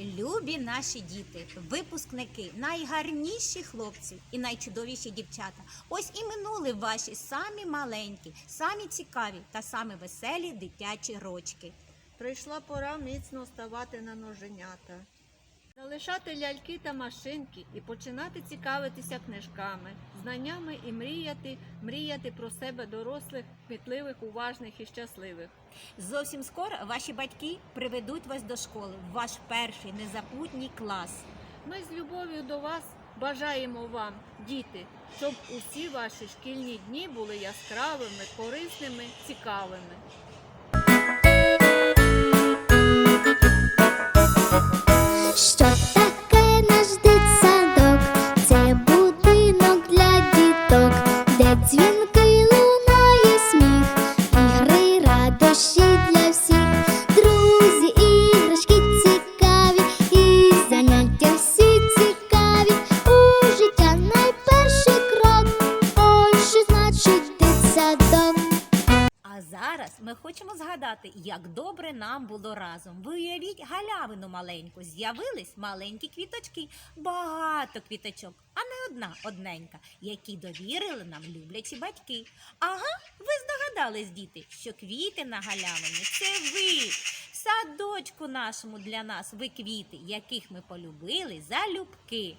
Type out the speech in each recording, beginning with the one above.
Любі наші діти, випускники, найгарніші хлопці і найчудовіші дівчата. Ось і минули ваші самі маленькі, самі цікаві та самі веселі дитячі рочки. Прийшла пора міцно ставати на ноженята. Залишати ляльки та машинки і починати цікавитися книжками, знаннями і мріяти, мріяти про себе дорослих, кмітливих, уважних і щасливих. Зовсім скоро ваші батьки приведуть вас до школи в ваш перший незапутній клас. Ми з любов'ю до вас бажаємо вам, діти, щоб усі ваші шкільні дні були яскравими, корисними, цікавими. Де зараз ми хочемо згадати, як добре нам було разом. Ви уявіть галявину маленьку. З'явились маленькі квіточки, багато квіточок, а не одна одненька, які довірили нам люблячі батьки. Ага, ви здогадались, діти, що квіти на галявині це ви. Садочку нашому для нас ви квіти, яких ми полюбили залюбки.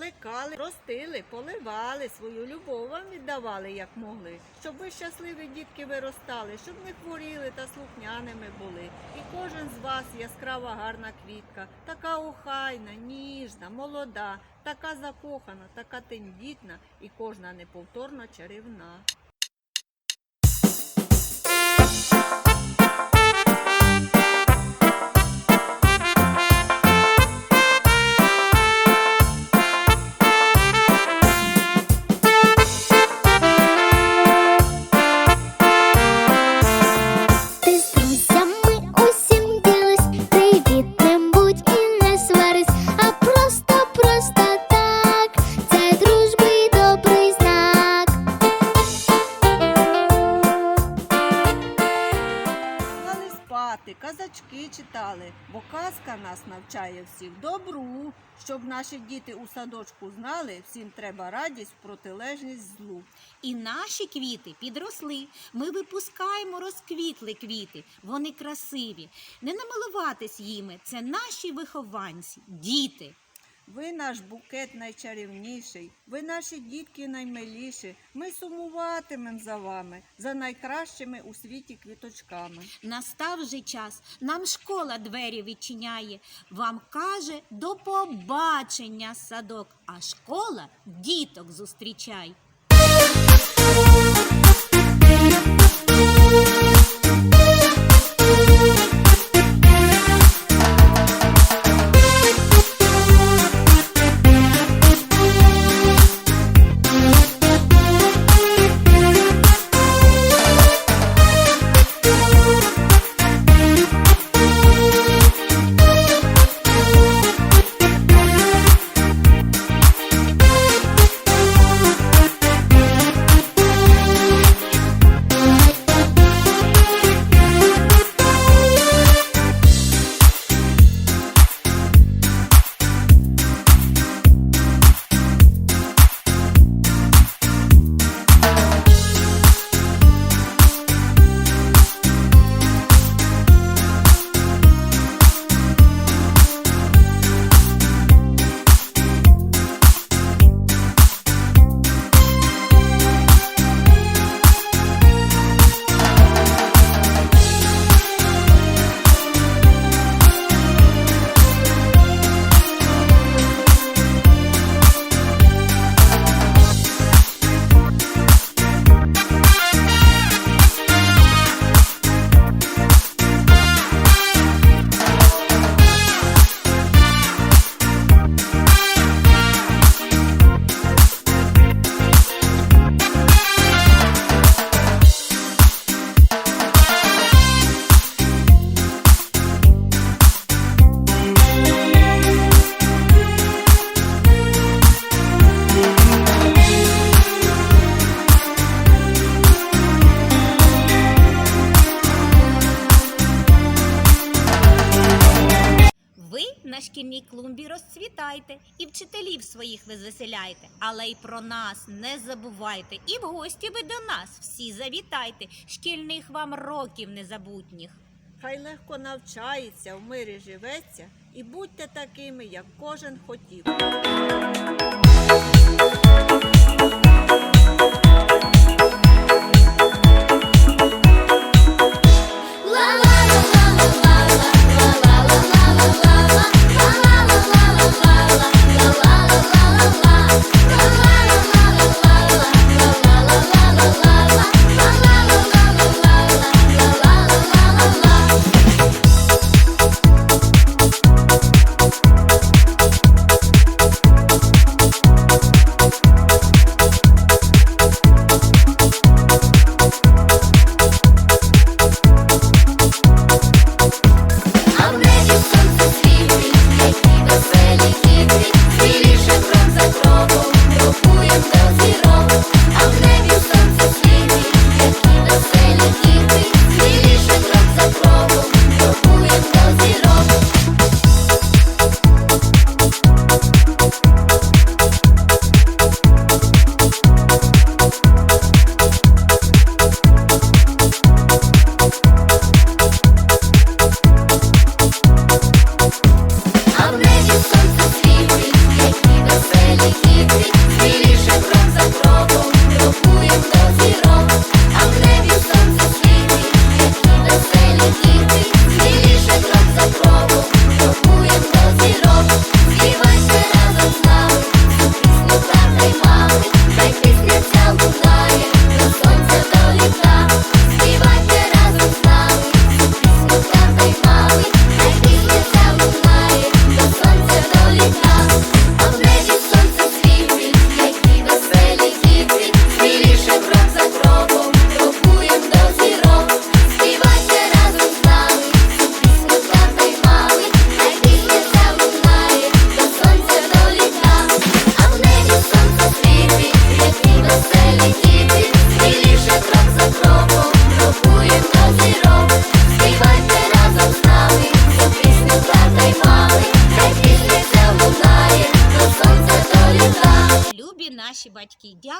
Плекали, ростили, поливали, свою любов вам віддавали, як могли, щоб ви щасливі дітки виростали, щоб не хворіли та слухняними були. І кожен з вас яскрава гарна квітка, така охайна, ніжна, молода, така закохана, така тендітна і кожна неповторно чарівна. Спати, казачки читали, бо казка нас навчає всіх добру. Щоб наші діти у садочку знали, всім треба радість, протилежність злу. І наші квіти підросли. Ми випускаємо розквітли квіти. Вони красиві. Не намилуватись їми. Це наші вихованці, діти. Ви наш букет найчарівніший, ви наші дітки наймиліші. Ми сумуватимем за вами, за найкращими у світі квіточками. Настав же час. Нам школа двері відчиняє. Вам каже до побачення садок, а школа діток зустрічай. Шкільній клумбі розцвітайте, і вчителів своїх визвеселяйте, але й про нас не забувайте, і в гості ви до нас всі завітайте, шкільних вам років незабутніх. Хай легко навчається, в мирі живеться, і будьте такими, як кожен хотів.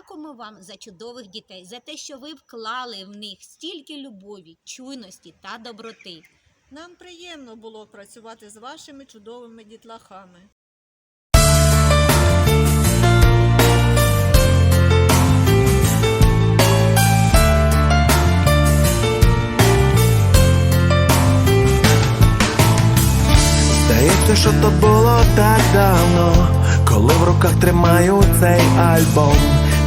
Дякуємо вам за чудових дітей, за те, що ви вклали в них стільки любові, чуйності та доброти. Нам приємно було працювати з вашими чудовими дітлахами. Здається, що то було так давно, коли в руках тримаю цей альбом.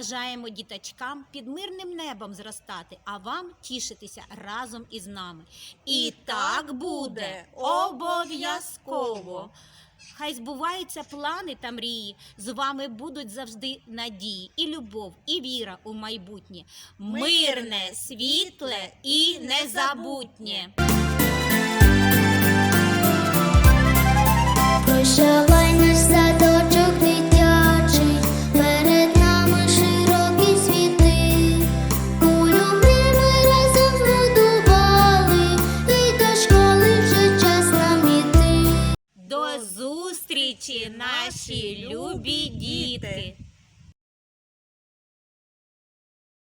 Бажаємо діточкам під мирним небом зростати, а вам тішитися разом із нами. І так буде обов'язково. Хай збуваються плани та мрії. З вами будуть завжди надії, і любов, і віра у майбутнє. Мирне, світле і незабутнє. Прощавай наш садочок